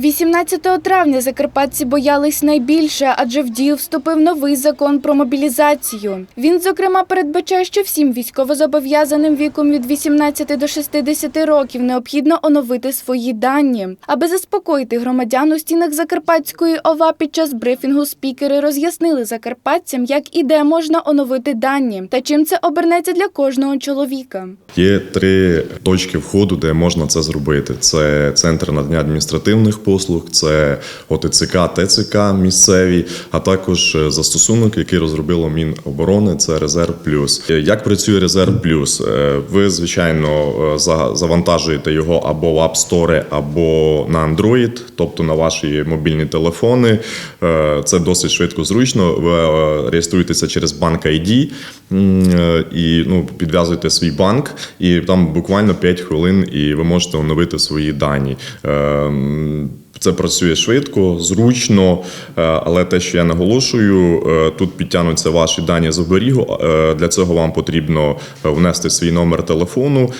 18 травня закарпатці боялись найбільше, адже в дію вступив новий закон про мобілізацію. Він, зокрема, передбачає, що всім військовозобов'язаним віком від 18 до 60 років необхідно оновити свої дані. Аби заспокоїти громадян у стінах Закарпатської ОВА під час брифінгу спікери роз'яснили закарпатцям, як і де можна оновити дані, та чим це обернеться для кожного чоловіка. Є три точки входу, де можна це зробити: це центр надання адміністративних послуг, це ОТЦК, ТЦК місцеві, а також е, застосунок, який розробило Міноборони, це Резерв Плюс. Е, Як працює Резерв Плюс? Е, Ви звичайно завантажуєте його або в App Store, або на Android, тобто на ваші мобільні телефони. Це досить швидко зручно. Ви реєструєтеся через банк ID і ну, підв'язуєте свій банк, і там буквально 5 хвилин, і ви можете оновити свої дані. Це працює швидко, зручно, е, але те, що я наголошую, е, тут підтягнуться ваші дані з оберігу. Е, Для цього вам потрібно внести свій номер телефону,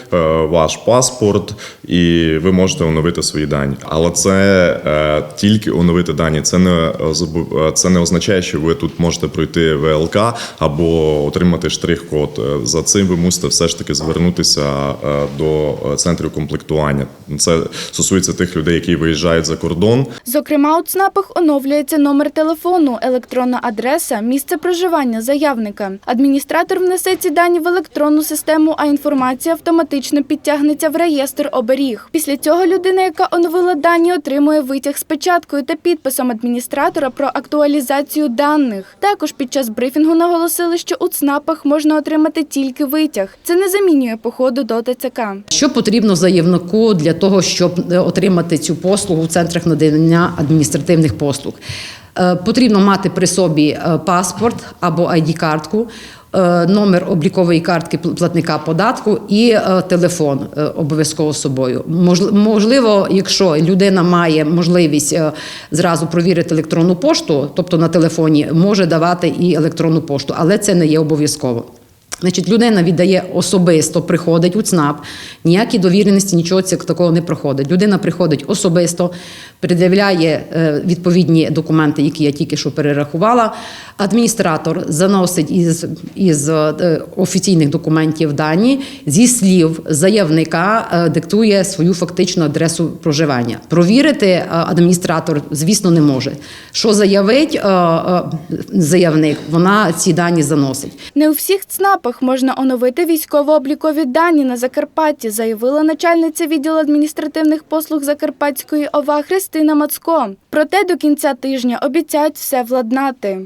ваш паспорт, і ви можете оновити свої дані. Але це тільки оновити дані. Це не це не означає, що ви тут можете пройти ВЛК або отримати штрих-код. За цим ви мусите все ж таки звернутися до центрів комплектування. Це стосується тих людей, які виїжджають за кордон. Зокрема, у ЦНАПах оновлюється номер телефону, електронна адреса, місце проживання заявника. Адміністратор внесе ці дані в електронну систему, а інформація автоматично підтягнеться в реєстр оберіг. Після цього людина, яка оновила дані, отримує витяг з печаткою та підписом адміністратора про актуалізацію даних. Також під час брифінгу наголосили, що у ЦНАПах можна отримати тільки витяг. Це не замінює походу до ТЦК. Що потрібно заявнику для того, щоб е, отримати цю послугу в центрах надання адміністративних послуг? Е, Потрібно мати при собі е, паспорт або ID-картку, е, номер облікової картки платника податку і телефон обов'язково з собою. Можл- Можливо, якщо людина має можливість зразу провірити електронну пошту, тобто на телефоні, може давати і електронну пошту, але це не є обов'язково. Значить, людина віддає особисто, приходить у ЦНАП, ніякі довіреності, нічого такого не проходить. Людина приходить особисто, пред'являє е, відповідні документи, які я тільки що перерахувала. Адміністратор заносить із, із е, офіційних документів дані, зі слів заявника е, диктує свою фактичну адресу проживання. Провірити адміністратор, звісно, не може. Що заявить заявник, вона ці дані заносить. Не у всіх ЦНАПах можна оновити військово-облікові дані на Закарпатті, заявила начальниця відділу адміністративних послуг Закарпатської ОВА Христина Мацко. Проте до кінця тижня обіцяють все владнати.